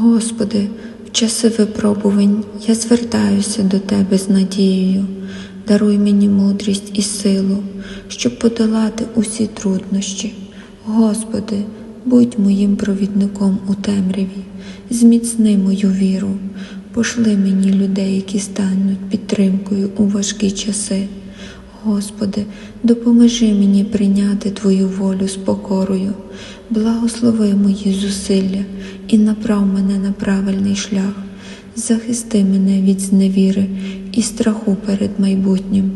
Господи, в часи випробувань я звертаюся до Тебе з надією. Даруй мені мудрість і силу, щоб подолати усі труднощі. Господи, будь моїм провідником у темряві, зміцни мою віру, пошли мені людей, які стануть підтримкою у важкі часи. Господи, допоможи мені прийняти Твою волю з покорою, благослови мої зусилля і направ мене на правильний шлях, захисти мене від зневіри і страху перед майбутнім.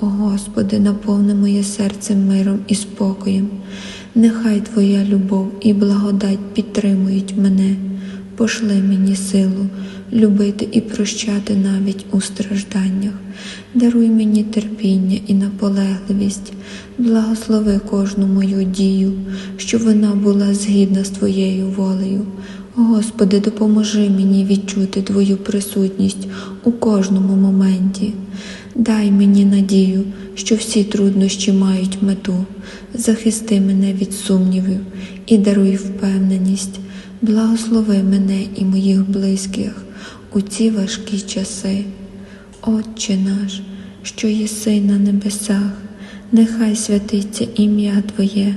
О Господи, наповни моє серце миром і спокоєм. Нехай Твоя любов і благодать підтримують мене. Пошли мені силу любити і прощати навіть у стражданнях. Даруй мені терпіння і наполегливість, благослови кожну мою дію, щоб вона була згідна з Твоєю волею. Господи, допоможи мені відчути Твою присутність у кожному моменті. Дай мені надію, що всі труднощі мають мету. Захисти мене від сумнівів і даруй впевненість. Благослови мене і моїх близьких у ці важкі часи. Отче наш, що єси на небесах, нехай святиться ім'я Твоє,